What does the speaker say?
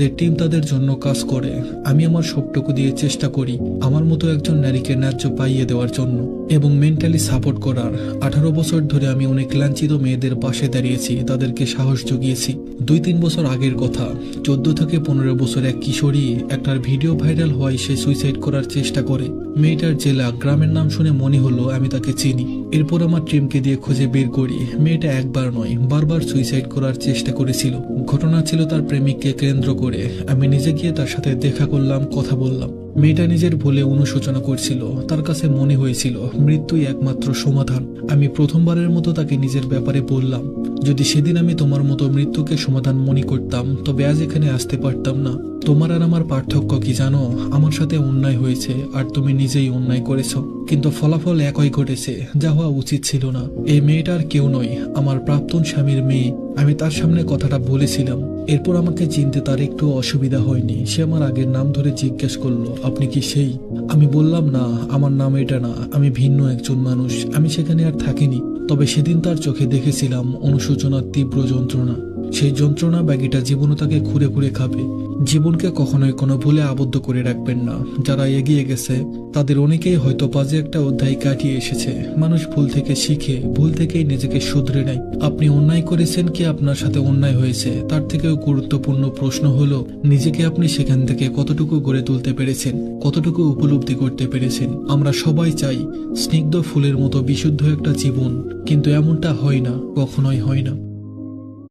তাদের টিম তাদের জন্য কাজ করে। আমি আমার সবটুকু দিয়ে চেষ্টা করি আমার মতো একজন নারীকে ন্যায্য পাইয়ে দেওয়ার জন্য এবং মেন্টালি সাপোর্ট করার। আঠারো বছর ধরে আমি অনেক লাঞ্ছিত মেয়েদের পাশে দাঁড়িয়েছি, তাদেরকে সাহস জুগিয়েছি। দুই তিন বছর আগের কথা, চোদ্দ থেকে পনেরো বছর এক কিশোরী একটার ভিডিও ভাইরাল হওয়ায় সে সুইসাইড করার চেষ্টা করে। মেয়েটার জেলা গ্রামের নাম শুনে মনে হলো আমি তাকে চিনি। এরপর আমার টিমকে দিয়ে খুঁজে বের করি। মেয়েটা একবার নয়, বারবার সুইসাইড করার চেষ্টা করেছিল। ঘটনা ছিল তার প্রেমিককে কেন্দ্র করে। আমি নিজে গিয়ে তার সাথে দেখা করলাম, কথা বললাম। মেয়েটা নিজের ভুলে অনুশোচনা করছিল। তার কাছে মনে হয়েছিল, মৃত্যুই একমাত্র সমাধান। আমি প্রথমবারের মতো তাকে নিজের ব্যাপারে বললাম, যদি সেদিন আমি তোমার মতো মৃত্যুকে সমাধান মনে করতাম, তবে আজ এখানে আসতে পারতাম না। তোমার আর আমার পার্থক্য কি জানো? আমার সাথে অন্যায় হয়েছে আর তুমি নিজেই অন্যায় করেছ। কিন্তু ফলাফল একই ঘটেছে, যা হওয়া উচিত ছিল না। এই মেয়েটার কেউ নয়, আমার প্রাক্তন স্বামীর মেয়ে। আমি তার সামনে কথাটা বলেছিলাম। এরপর আমাকে চিনতে তার একটু অসুবিধা হয়নি। সে আমার আগের নাম ধরে জিজ্ঞেস করল, আপনি কি সেই? আমি বললাম, না, আমার নাম এটা না। আমি ভিন্ন একজন মানুষ। আমি সেখানে আর থাকিনি। তবে সেদিন তার চোখে দেখেছিলাম অনুশোচনার তীব্র যন্ত্রণা। সেই যন্ত্রণা ব্যাগিটা জীবনও তাকে খুঁড়ে খুঁড়ে খাবে। জীবনকে কখনোই কোনো ভুলে আবদ্ধ করে রাখবেন না। যারা এগিয়ে গেছে, তাদের অনেকেই হয়তো বাজে একটা অধ্যায় কাটিয়ে এসেছে। মানুষ ভুল থেকে শিখে, ভুল থেকেই নিজেকে শুধরে নেয়। আপনি অন্যায় করেছেন কি আপনার সাথে অন্যায় হয়েছে? তার থেকেও গুরুত্বপূর্ণ প্রশ্ন হলো, নিজেকে আপনি সেখান থেকে কতটুকু গড়ে তুলতে পেরেছেন? কতটুকু উপলব্ধি করতে পেরেছেন? আমরা সবাই চাই, স্নিগ্ধ ফুলের মতো বিশুদ্ধ একটা জীবন, কিন্তু এমনটা হয় না, কখনোই হয় না।